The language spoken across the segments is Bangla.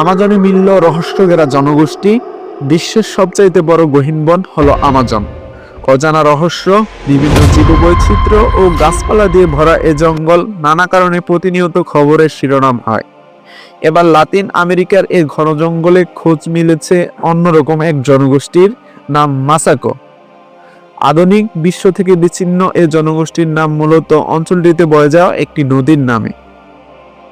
আমাজনে মিলল রহস্যঘেরা জনগোষ্ঠী। বিশ্বের সবচাইতে বড় গহীনবন হলো আমাজন। অজানা রহস্য, বিভিন্ন জীববৈচিত্র্য ও গাছপালা দিয়ে ভরা এ জঙ্গল নানা কারণে প্রতিনিয়ত খবরের শিরোনাম হয়। এবার লাতিন আমেরিকার এ ঘন জঙ্গলে খোঁজ মিলেছে অন্যরকম এক জনগোষ্ঠীর নাম মাসাকো। আধুনিক বিশ্ব থেকে বিচ্ছিন্ন এ জনগোষ্ঠীর নাম মূলত অঞ্চলটিতে বয়ে যাওয়া একটি নদীর নামে।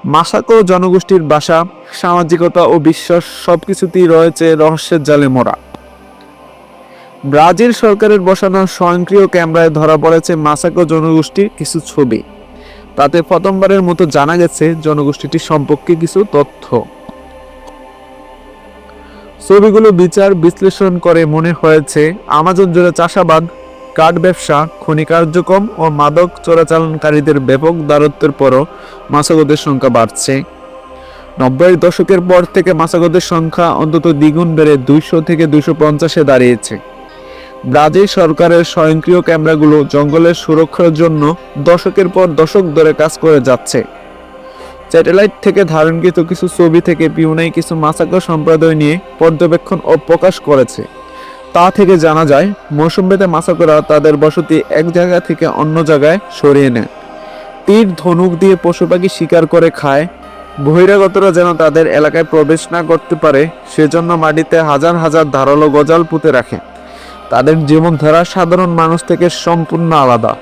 মাসাকো জনগোষ্ঠীর বাসা, সামাজিকতা ও বিশ্বাস সবকিছুতেই রয়েছে রহস্যের জালে মোড়া। ব্রাজিল সরকারের বসানো স্বয়ংক্রিয় ক্যামেরায় ধরা পড়েছে মাসাকো জনগোষ্ঠীর কিছু ছবি। তাতে প্রথমবারের মতো জানা গেছে জনগোষ্ঠীটি সম্পর্কে কিছু তথ্য। ছবিগুলো বিচার, বিশ্লেষণ করে মনে হয়েছে, আমাজন জুড়ে চাষাবাদ, কাঠ ব্যবসা, খনি কার্যক্রম ও মাদক চোরাচালানকারীদের ব্যাপক দারত্বের পরও মাসাগোদের সংখ্যা বাড়ছে। নব্বই দশকের পর থেকে মাসাগোদের সংখ্যা অন্তত দ্বিগুণ বেড়ে দুইশো থেকে দুইশো পঞ্চাশে দাঁড়িয়েছে। ব্রাজিল সরকারের স্বয়ংক্রিয় ক্যামেরাগুলো জঙ্গলের সুরক্ষার জন্য দশকের পর দশক ধরে কাজ করে যাচ্ছে। স্যাটেলাইট থেকে ধারণকৃত কিছু ছবি থেকে পিউনাই কিছু মাসাকো সম্প্রদায় নিয়ে পর্যবেক্ষণ ও প্রকাশ করেছে। তা থেকে জানা যায় মৌসুমবেতে মাসাকোরা তাদের বসতি এক জায়গা থেকে অন্য জায়গায় সরিয়ে নেয়। তীর ধনুক দিয়ে পশু পাখি শিকার করে খায়। বহিরাগতরা যেন তাদের এলাকায় প্রবেশ না করতে পারে, সেজন্য মাটিতে হাজার হাজার ধারালো গজাল পুঁতে রাখে। তাদের জীবনধারা সাধারণ মানুষ থেকে সম্পূর্ণ আলাদা।